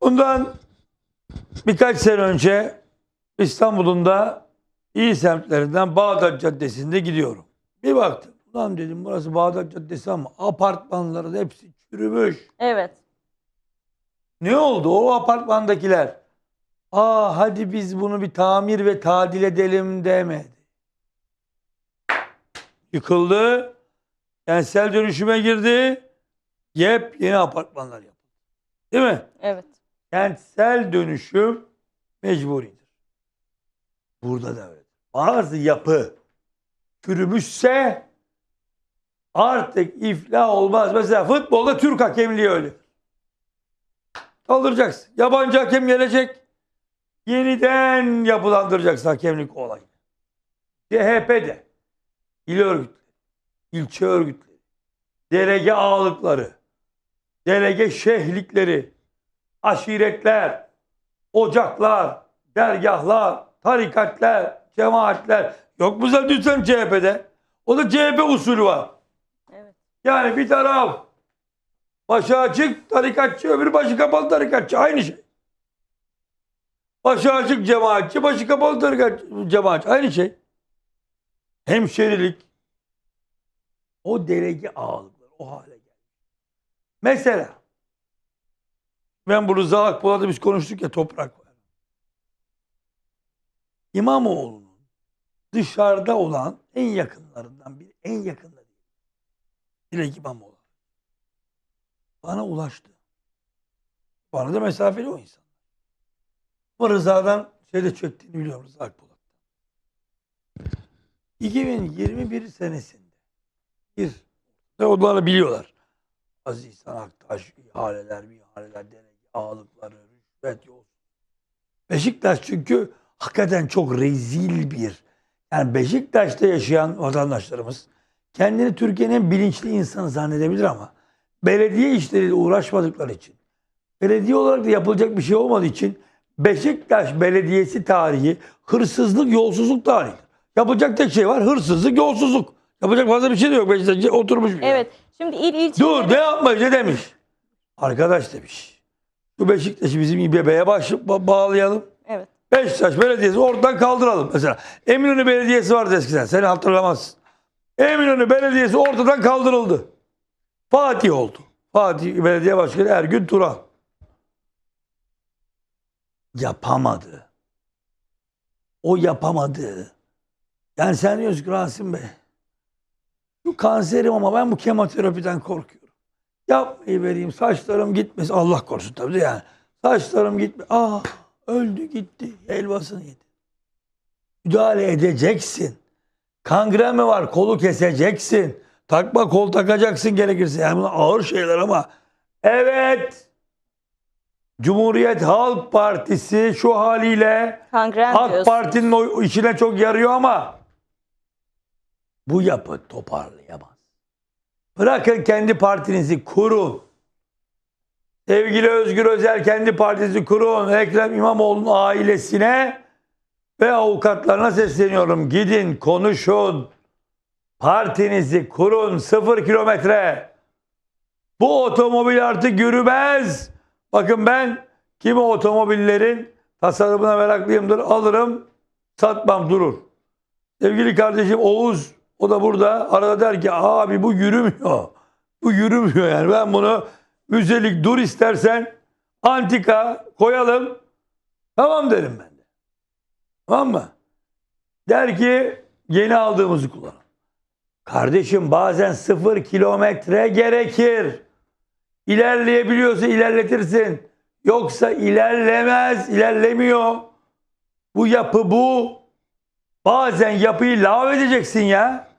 Bundan birkaç sene önce İstanbul'un da iyi semtlerinden Bağdat Caddesi'nde gidiyorum. Bir baktım. Ulan dedim burası Bağdat Caddesi ama apartmanların hepsi çürümüş. Evet. Ne oldu? O apartmandakiler aa hadi biz bunu bir tamir ve tadil edelim demedi. Yıkıldı. Kentsel dönüşüme girdi. Yepyeni apartmanlar yapıldı. Değil mi? Evet. Kentsel dönüşüm mecburidir. Burada da öyle. Bazı yapı çürümüşse artık iflah olmaz. Mesela futbolda Türk hakemliği öyle. Kaldıracaksın. Yabancı hakem gelecek. Yeniden yapılandıracaksın hakemlik olayını. CHP'de il örgütleri, ilçe örgütleri, delege ağalıkları, delege şehlikleri, aşiretler, ocaklar, dergahlar, tarikatler, cemaatler. Yok mu zaten CHP'de? O da CHP usulü var. Evet. Yani bir taraf başı açık tarikatçı, öbürü başı kapalı tarikatçı. Aynı şey. Başı açık cemaatçi, başı kapalı tarikatçı, cemaatçi. Aynı şey. Hemşerilik. O delege ağalıkları o hale geldi. Mesela ben bu Rıza Akpolat'ı biz konuştuk ya toprak var. İmamoğlu'nun dışarıda olan en yakınlarından biri, en yakınları. Dilek İmamoğlu. Bana ulaştı. Bana da mesafeli o insan. Bu Rıza'dan şeyde çöktüğünü biliyorum Rıza Akpolat'tan. 2021 senesinde bir ve onları biliyorlar. Aziz İhsan Aktaş, ihaleler, ihaleler, deney, ağalıkları, rüşvet, yol. Beşiktaş çünkü hakikaten çok rezil bir, yani Beşiktaş'ta yaşayan vatandaşlarımız kendini Türkiye'nin en bilinçli insanı zannedebilir ama belediye işleriyle uğraşmadıkları için, belediye olarak da yapılacak bir şey olmadığı için Beşiktaş Belediyesi tarihi hırsızlık, yolsuzluk tarihidir. Yapacak tek şey var hırsızlık, yolsuzluk. Yapacak fazla bir şey de yok. Beşiktaş oturmuş. bir. Evet. Şimdi il ilçe Dur ne yapmayız ne demiş. Arkadaş demiş. Bu Beşiktaş'ı bizim İBB'ye bağlayalım. Evet. Beşiktaş Belediyesi oradan kaldıralım. Mesela Eminönü Belediyesi vardı eskiden. Seni hatırlamazsın. Eminönü Belediyesi ortadan kaldırıldı. Fatih oldu. Fatih Belediye Başkanı Ergün Turan. Yapamadı. O yapamadı. Yani sen diyorsun ki Rasim Bey şu kanserim ama ben bu kemoterapiden korkuyorum. Yapmayı vereyim saçlarım gitmesin. Allah korusun tabii de yani. Saçlarım gitme. Ah öldü gitti. Helvasını yedi. Müdahale edeceksin. Kangren mi var? Kolu keseceksin. Takma kol takacaksın gerekirse. Yani bunlar ağır şeyler ama evet Cumhuriyet Halk Partisi şu haliyle Kangren AK. Parti'nin içine çok yarıyor ama bu yapı toparlayamaz. Bırakın kendi partinizi kurun. Sevgili Özgür Özel kendi partisi kurun. Ekrem İmamoğlu'nun ailesine ve avukatlarına sesleniyorum. Gidin konuşun. Partinizi kurun. Sıfır kilometre. Bu otomobil artık yürümez. Bakın ben kimi otomobillerin tasarımına meraklıyımdır. Alırım, satmam durur. Sevgili kardeşim Oğuz o da burada arada der ki abi bu yürümüyor. Bu yürümüyor yani. Ben bunu müzelik dur istersen antika koyalım. Tamam derim ben de. Tamam mı? Der ki yeni aldığımızı kullanalım. Kardeşim bazen sıfır kilometre gerekir. İlerleyebiliyorsa ilerletirsin. Yoksa ilerlemez, ilerlemiyor. Bu yapı bu. Bazen yapıyı lav edeceksin ya.